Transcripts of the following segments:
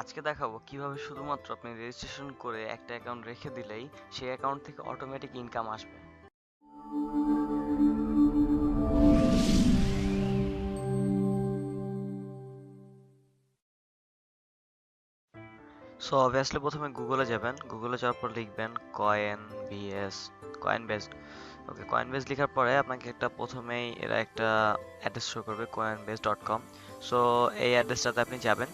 আজকে দেখাবো কীভাবে শুধুমাত্র আপনি রেজিস্ট্রেশন করে একটা অ্যাকাউন্ট রেখে দিলেই সেই অ্যাকাউন্ট থেকে অটোমেটিক ইনকাম আসবে। সো অবভিয়াসলি প্রথমে গুগলে যাবেন। গুগলে যাওয়ার পর লিখবেন coin BS coin based okay coin base লেখার পরে আপনাকে একটা প্রথমেই এরা একটা অ্যাড্রেস শো করবে coin base dot com so এই অ্যাড্রেসটাতে আপনি যাবেন।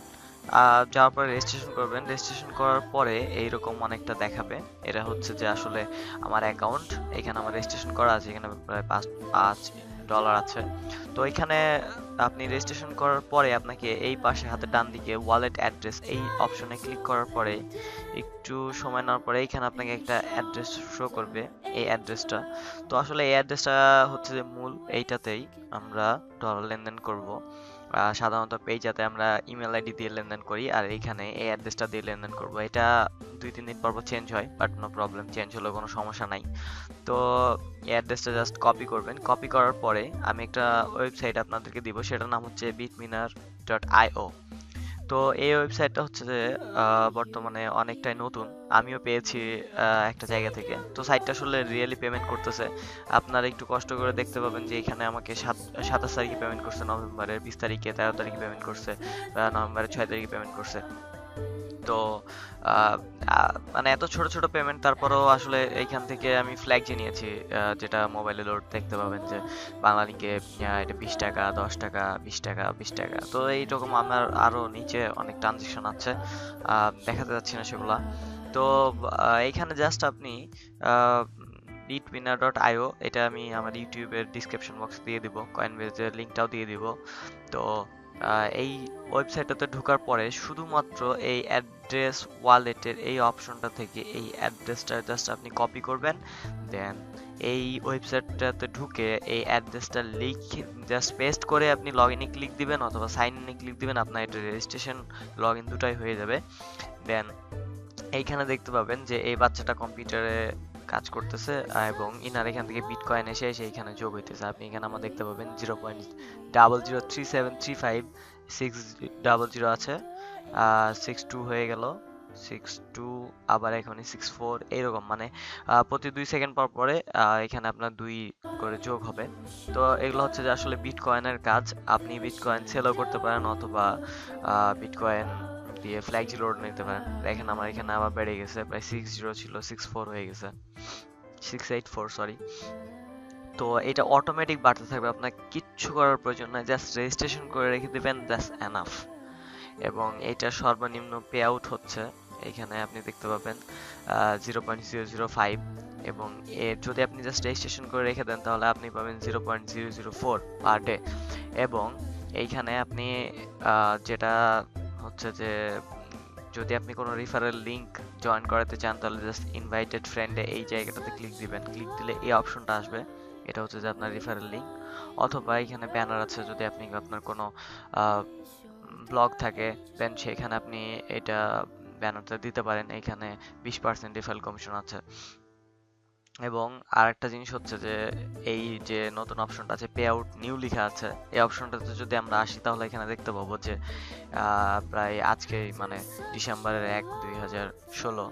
যাওয়ার পরে রেজিস্ট্রেশন করবেন। রেজিস্ট্রেশন করার পরে এইরকম অনেকটা দেখাবে। এটা হচ্ছে যে আসলে আমার অ্যাকাউন্ট এখানে আমার রেজিস্ট্রেশন করা আছে, এখানে প্রায় পাঁচ পাঁচ ডলার আছে। তো এখানে আপনি রেজিস্ট্রেশন করার পরে আপনাকে এই পাশে হাতে ডান দিকে ওয়ালেট অ্যাড্রেস এই অপশনে ক্লিক করার পরে একটু সময় নেওয়ার পরে এখানে আপনাকে একটা অ্যাড্রেস শো করবে, এই অ্যাড্রেসটা তো আসলে এই অ্যাড্রেসটা হচ্ছে যে মূল, এইটাতেই আমরা ডলার লেনদেন করব। সাধারণত পেজাতে আমরা ইমেল আইডি দিয়ে লেনদেন করি, আর এইখানে এই অ্যাড্রেসটা দিয়ে লেনদেন করব। এটা দুই তিন দিন পর পর চেঞ্জ হয় বাট নো প্রবলেম চেঞ্জ হলেও কোনো সমস্যা নাই। তো এই অ্যাড্রেসটা জাস্ট কপি করবেন। কপি করার পরে আমি একটা ওয়েবসাইট আপনাদেরকে দিব, সেটার নাম হচ্ছে বিটমিনার ডট আইও তো এই ওয়েবসাইটটা হচ্ছে যে বর্তমানে অনেকটাই নতুন। আমিও পেয়েছি একটা জায়গা থেকে। তো সাইটটা আসলে রিয়েলি পেমেন্ট করতেছে। আপনারা একটু কষ্ট করে দেখতে পাবেন যে, এখানে আমাকে সাত, সাতাশ তারিখে পেমেন্ট করছে, নভেম্বরের বিশ তারিখে, তেরো তারিখে পেমেন্ট করছে নভেম্বরের ছয় তারিখে পেমেন্ট করছে। তো মানে এত ছোট ছোট পেমেন্ট তারপরেও আসলে এইখান থেকে আমি ফ্ল্যাগ নিয়েছি আহ, যেটা মোবাইলে লোড দেখতে পাবেন যে বাঙালিকে এটা বিশ টাকা দশ টাকা বিশ টাকা বিশ টাকা। তো এইরকম আমার আরও নিচে অনেক ট্রানজেকশন আছে দেখাতে যাচ্ছি না সেগুলা। তো এইখানে জাস্ট আপনি বিটউইনার ডট আইও এটা আমি আমার ইউটিউবের ডিসক্রিপশন বক্সে দিয়ে দিব কয়েনবেজের লিঙ্কটাও দিয়ে দিব। তো এই ওয়েবসাইটটাতে ঢোকার পরে শুধুমাত্র এই অ্যাড্রেস ওয়ালেটের এই অপশনটা থেকে এই অ্যাড্রেসটা জাস্ট আপনি কপি করবেন। দেন এই ওয়েবসাইটটাতে ঢুকে এই অ্যাড্রেসটা লিখে জাস্ট পেস্ট করে আপনি লগ ইনে ক্লিক দিবেন অথবা সাইন ইনে ক্লিক দিবেন, আপনার এটা রেজিস্ট্রেশন লগ ইন দুটাই হয়ে যাবে। দেন এইখানে দেখতে পাবেন যে এই বাচ্চাটা কম্পিউটারে কাজ করতেছে, এবং ইনার এখান থেকে বিটকয়েন এসে এসে এখানে যোগ হইতেছে। আপনি এখানে আমার দেখতে পাবেন zero point double zero three seven three five six double zero আছে। সিক্স টু হয়ে গেল। সিক্স টু আবার এখানে সিক্স ফোর এইরকম মানে প্রতি দুই সেকেন্ড পর পরে এখানে আপনার দুই করে যোগ হবে। তো এগুলো হচ্ছে যে আসলে বিটকয়েনের কাজ। আপনি বিটকয়েন সেলও করতে পারেন অথবা বিটকয়েন দিয়ে ফ্ল্যাগ জিরো নিতে পারেন দেখেন আমার এখানে আবার বেড়ে গেছে, প্রায় সিক্স জিরো ছিল সিক্স ফোর হয়ে গেছে। সিক্স এইট ফোর সরি তো এটা অটোমেটিক বাড়তে থাকবে, আপনার কিচ্ছু করার প্রয়োজন নাই জাস্ট রেজিস্ট্রেশন করে রেখে দিবেন দ্যাটস এনাফ এবং এটা সর্বনিম্ন পে আউট হচ্ছে, এখানে আপনি দেখতে পাবেন zero point zero zero five এবং এ যদি আপনি জাস্ট রেজিস্ট্রেশন করে রেখে দেন, তাহলে আপনি পাবেন zero point zero zero four per day এবং এইখানে আপনি যেটা হচ্ছে যে, যদি আপনি কোনো রিফারেল লিংক জয়েন করাতে চান, তাহলে জাস্ট ইনভাইটেড ফ্রেন্ডে এই জায়গাটাতে ক্লিক দিবেন। ক্লিক দিলে এই অপশনটা আসবে। এটা হচ্ছে যে আপনার রিফারেল লিংক অথবা এখানে ব্যানার আছে, যদি আপনি আপনার কোনো ব্লগ থাকে দেন সেখানে আপনি এটা ব্যানারটা দিতে পারেন। এখানে বিশ পার্সেন্ট রিফারেল কমিশন আছে। এবং আরেকটা জিনিস হচ্ছে যে, এই যে নতুন অপশনটা আছে পে আউট নিউ লেখা আছে, এই অপশনটাতে যদি আমরা আসি, তাহলে এখানে দেখতে পাবো যে প্রায় আজকে মানে ডিসেম্বরের এক দুই হাজার ষোলো,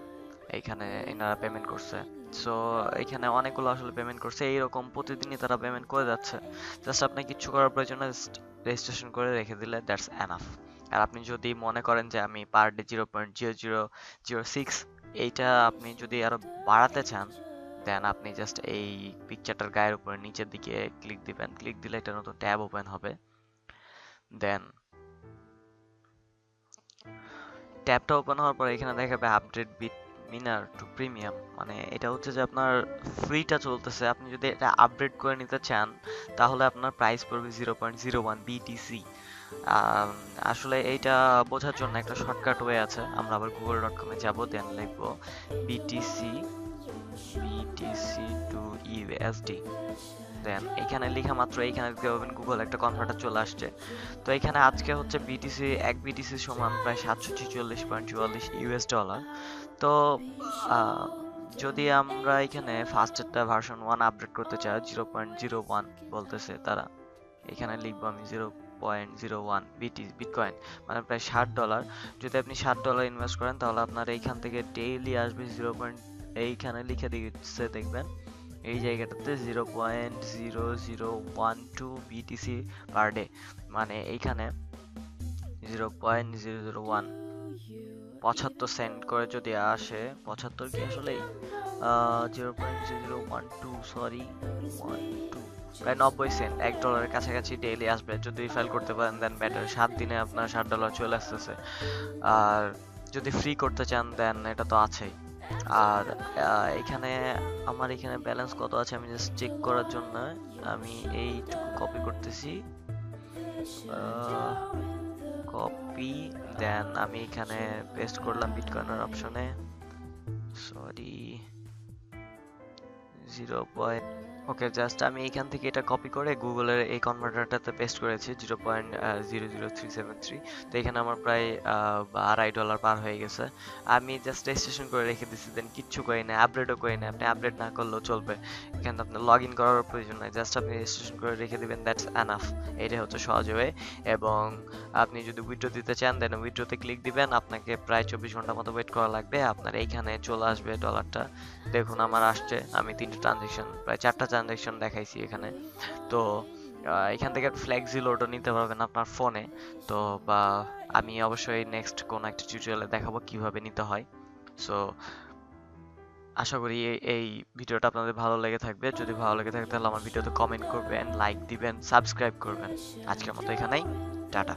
এইখানে এনারা পেমেন্ট করছে। সো এখানে অনেকগুলো আসলে পেমেন্ট করছে, এইরকম প্রতিদিনই তারা পেমেন্ট করে যাচ্ছে। জাস্ট আপনার কিচ্ছু করার প্রয়োজন রেজিস্ট্রেশন করে রেখে দিলে দ্যাটস এনাফ আর আপনি যদি মনে করেন যে, আমি per day zero point zero zero zero six এইটা আপনি যদি আরও বাড়াতে চান দেন আপনি জাস্ট এই পিকচারটার গায়ের উপরে নিচের দিকে ক্লিক দিবেন। ক্লিক দিলে একটা নতুন ট্যাব ওপেন হবে। দেন ট্যাবটা ওপেন হওয়ার পর এখানে দেখাবে update bit miner to premium মানে এটা হচ্ছে যে আপনার ফ্রিটা চলতেছে। আপনি যদি এটা আপডেট করে নিতে চান, তাহলে আপনার প্রাইস পড়বে zero point zero one BTC আসলে এইটা বোঝার জন্য একটা শর্টকাট ওয়ে আছে। আমরা আবার গুগল ডট কমে যাব দেন লিখব BTC BTC to USD then এখানে লেখা মাত্র দেখতে পাবেন গুগল একটা কনভার্টার চলে আসছে। তো এখানে আজকে হচ্ছে বিটিসি এক বিটিসি সমান প্রায় সাতশো ছেচল্লিশ পয়েন্ট চুয়াল্লিশ ইউএস ডলার তো যদি আমরা এখানে ফার্স্টেরটা ভার্সন ওয়ান আপডেট করতে চাই জিরো পয়েন্ট জিরো ওয়ান বলতেছে তারা। এখানে লিখব আমি zero point zero one BT bitcoin মানে প্রায় ষাট ডলার যদি আপনি ষাট ডলার ইনভেস্ট করেন, তাহলে আপনার এইখান থেকে ডেইলি আসবে জিরো পয়েন্ট এইখানে লিখে দিচ্ছে দেখবেন। এই জায়গাটাতে zero point zero zero one two BTC per day মানে এইখানে zero point zero zero one পঁচাত্তর সেন্ট করে যদি আসে, পঁচাত্তর কি আসলেই? Zero point zero one two sorry one two প্রায় নব্বই সেন্ট এক ডলারের কাছাকাছি ডেইলি আসবে। যদি ফাইল করতে পারেন দেন ব্যাটার সাত দিনে আপনার ষাট ডলার চলে আসতেছে। আর যদি ফ্রি করতে চান দেন এটা তো আছেই। আর এখানে আমার এখানে ব্যালেন্স কত আছে আমি জাস্ট চেক করার জন্য। আমি এইটুকু কপি করতেছি। কপি দেন আমি এখানে পেস্ট করলাম বিটকয়েনের অপশনে sorry zero point okay just আমি এখান থেকে এটা কপি করে গুগলের এই কনভার্টারটাতে পেস্ট করেছি zero point zero zero three seven three তো এখানে আমার প্রায় আড়াই ডলার পার হয়ে গেছে। আমি জাস্ট রেজিস্ট্রেশন করে রেখে দিচ্ছি দেন কিচ্ছু করি না আপডেটও করি না আপনি আপডেট না করলেও চলবে। এখানে আপনার লগ ইন করার প্রয়োজন নাই। জাস্ট আপনি রেজিস্ট্রেশন করে রেখে দেবেন দ্যাটস অ্যানাফ এটাই হচ্ছে সহজ ওয়ে এবং আপনি যদি উইথড্র দিতে চান দেন উইথড্রোতে ক্লিক দিবেন। আপনাকে প্রায় চব্বিশ ঘণ্টা মতো ওয়েট করা লাগবে। আপনার এইখানে চলে আসবে ডলারটা দেখুন, আমার আসছে। আমি তিনটে ট্রানজেকশন প্রায় চারটা ট্রানজেকশন দেখাইছি এখানে। তো এখান থেকে ফ্লেক্সি লোডও নিতে পারবেন আপনার ফোনে তো, বা আমি অবশ্যই নেক্সট কোন একটা টিউটোরিয়ালে দেখাবো কীভাবে নিতে হয়। সো আশা করি এই ভিডিওটা আপনাদের ভালো লেগে থাকবে। যদি ভালো লেগে থাকে তাহলে আমার ভিডিওতে কমেন্ট করবেন লাইক দিবেন সাবস্ক্রাইব করবেন। আজকের মতো এখানেই। টাটা।